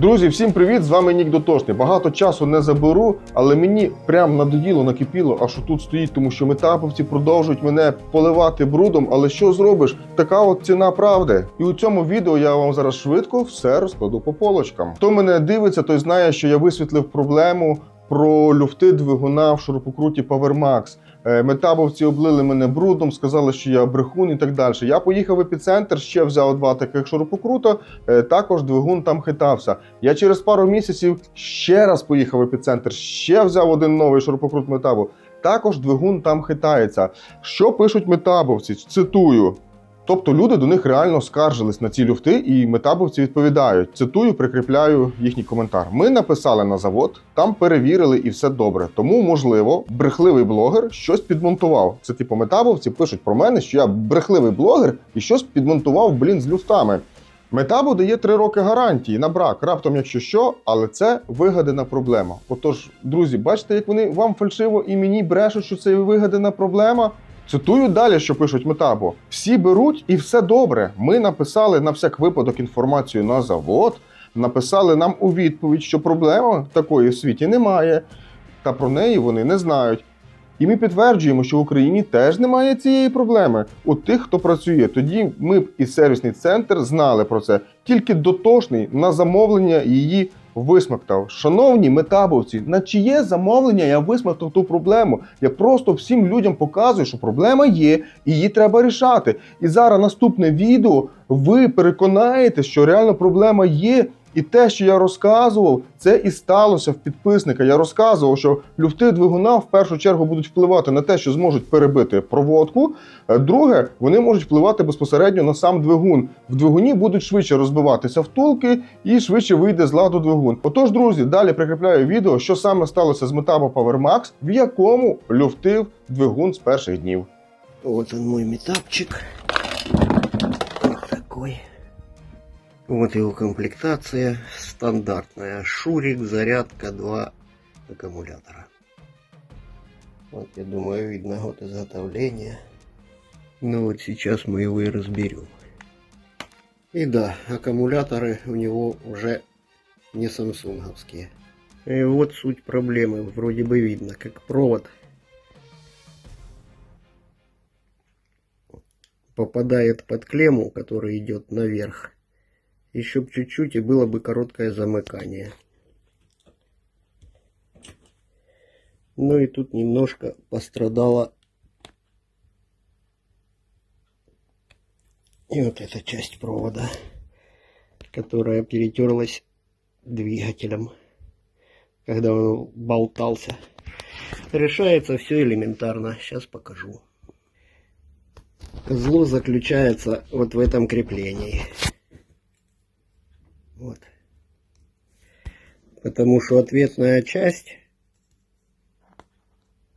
Друзі, всім привіт! З вами Нік Дотошний. Багато часу не заберу, але мені прям надоїло, накипіло, а що тут стоїть, тому що метаповці продовжують мене поливати брудом. Але що зробиш? Така от ціна правди. І у цьому відео я вам зараз швидко все розкладу по полочкам. Хто мене дивиться, той знає, що я висвітлив проблему про люфти двигуна в шурупокруті PowerMax. Е, Метабовці облили мене брудом, сказали, що я брехун і так далі. Я поїхав в епіцентр, ще взяв два таких шурупокрута. е, Також двигун там хитався. Я через пару місяців ще раз поїхав в епіцентр, ще взяв один новий шурупокрут метабу. Також двигун там хитається. Що пишуть метабовці? Цитую. Тобто люди до них реально скаржились на ці люфти, і метабовці відповідають. Цитую, прикріпляю їхній коментар. Ми написали на завод, там перевірили і все добре. Тому, можливо, брехливий блогер щось підмонтував. Це типу метабовці пишуть про мене, що я брехливий блогер і щось підмонтував, блін, з люфтами. Метабу дає 3 роки гарантії на брак, раптом, якщо що, але це вигадана проблема. Отож, друзі, бачите, як вони вам фальшиво і мені брешуть, що це вигадана проблема. Цитую далі, що пишуть Метабо. Всі беруть і все добре. Ми написали на всяк випадок інформацію на завод, написали нам у відповідь, що проблеми такої в світі немає, та про неї вони не знають. І ми підтверджуємо, що в Україні теж немає цієї проблеми. У тих, хто працює, тоді ми б і сервісний центр знали про це. Тільки дотошний на замовлення її висмоктав. Шановні метабовці, на чиє замовлення я висмоктав ту проблему? Я просто всім людям показую, що проблема є, і її треба рішати. І зараз наступне відео ви переконаєте, що реально проблема є. І те, що я розказував, це і сталося в підписника. Я розказував, що люфти двигуна в першу чергу будуть впливати на те, що зможуть перебити проводку. Е, Друге, вони можуть впливати безпосередньо на сам двигун. В двигуні будуть швидше розбиватися втулки і швидше вийде з ладу двигун. Отож, друзі, далі прикріпляю відео, що саме сталося з Metabo PowerMax, в якому люфтив двигун з перших днів. Вот он мой метапчик. Вот его комплектация. Стандартная. Шурик, зарядка, два аккумулятора. Вот, я думаю, видно год изготовления. Ну вот сейчас мы его и разберем. И да, аккумуляторы у него уже не самсунговские. И вот суть проблемы. Вроде бы видно, как провод попадает под клемму, которая идет наверх. Еще чуть-чуть и было бы короткое замыкание. Ну и тут немножко пострадала и вот эта часть провода, которая перетерлась двигателем, когда он болтался. Решается все элементарно. Сейчас покажу. Зло заключается вот в этом креплении. Вот. Потому что ответная часть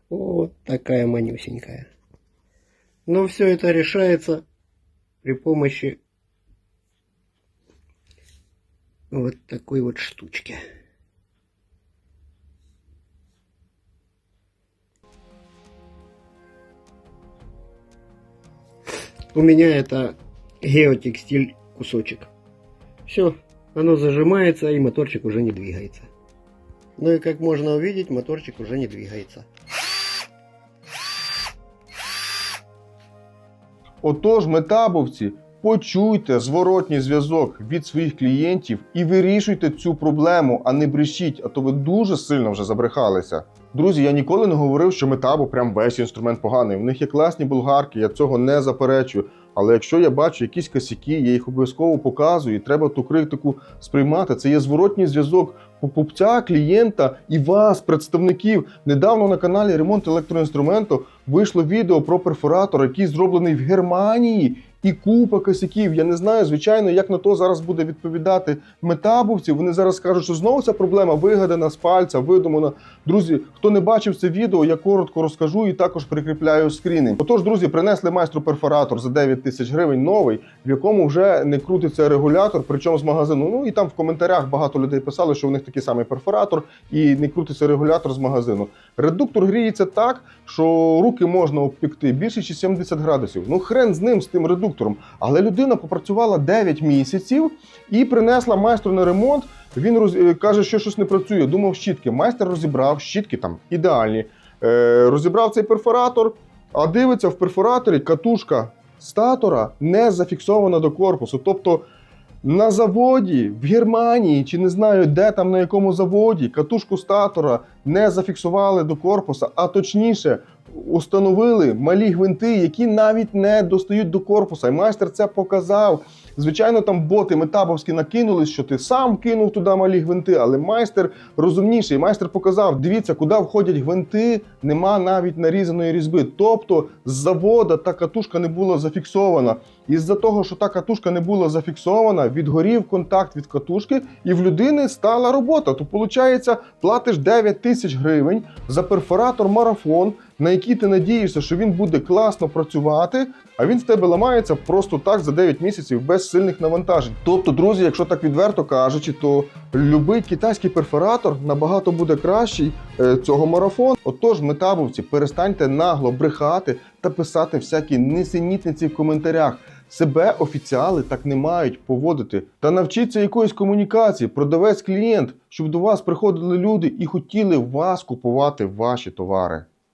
вот такая манюсенькая. Но все это решается при помощи вот такой вот штучки. У меня это геотекстиль кусочек. Все, оно зажимается и моторчик уже не двигается. Ну и как можно увидеть, моторчик уже не двигается. Отож, метабовці, почуйте зворотній зв'язок від своїх клієнтів і вирішуйте цю проблему, а не брешіть, а то ви дуже сильно вже забрехалися. Друзі, я ніколи не говорив, що метабо прям весь інструмент поганий. В них є класні болгарки, я цього не заперечую. Але якщо я бачу якісь косяки, я їх обов'язково показую, і треба ту критику сприймати. Це є зворотній зв'язок покупця, клієнта і вас, представників. Недавно на каналі Ремонт електроінструменту вийшло відео про перфоратор, який зроблений в Германії. І купа косяків. Я не знаю, звичайно, як на то зараз буде відповідати метабовці. Вони зараз скажуть, що знову ця проблема вигадана з пальця, видумана. Друзі, хто не бачив це відео, я коротко розкажу і також прикріпляю скріни. Отож, друзі, принесли майстру перфоратор за 9 тисяч гривень новий, в якому вже не крутиться регулятор, причому з магазину. Ну і там в коментарях багато людей писали, що у них такий самий перфоратор і не крутиться регулятор з магазину. Редуктор гріється так, що руки можна обпікти більше чи 70 градусів. Ну хрен з ним, з тим редуктором. Але людина попрацювала 9 місяців і принесла майстру на ремонт Він роз... е, каже, що щось не працює. Думав, щітки. Майстер розібрав, щітки там ідеальні. Е, розібрав цей перфоратор, а дивиться в перфораторі катушка статора не зафіксована до корпусу. Тобто на заводі в Германії чи не знаю де там на якому заводі катушку статора не зафіксували до корпуса, а точніше установили малі гвинти, які навіть не достають до корпуса. І майстер це показав. Звичайно, там боти метабовські накинулись, що ти сам кинув туди малі гвинти, але майстер розумніший. Майстер показав: дивіться, куди входять гвинти, нема навіть нарізаної різьби. Тобто з завода та катушка не була зафіксована. Із-за того, що та катушка не була зафіксована, відгорів контакт від катушки, і в людини стала робота. То виходить, платиш 9 тисяч гривень за перфоратор марафон, на який ти надієшся, що він буде класно працювати, а він в тебе ламається просто так за 9 місяців без сильних навантажень. Тобто, друзі, якщо так відверто кажучи, то любий китайський перфоратор набагато буде кращий е, цього марафону. Отож, метабовці, перестаньте нагло брехати та писати всякі несенітниці в коментарях. Себе офіціали так не мають поводити. Та навчіться якоїсь комунікації, продавець клієнт, щоб до вас приходили люди і хотіли вас купувати ваші товари.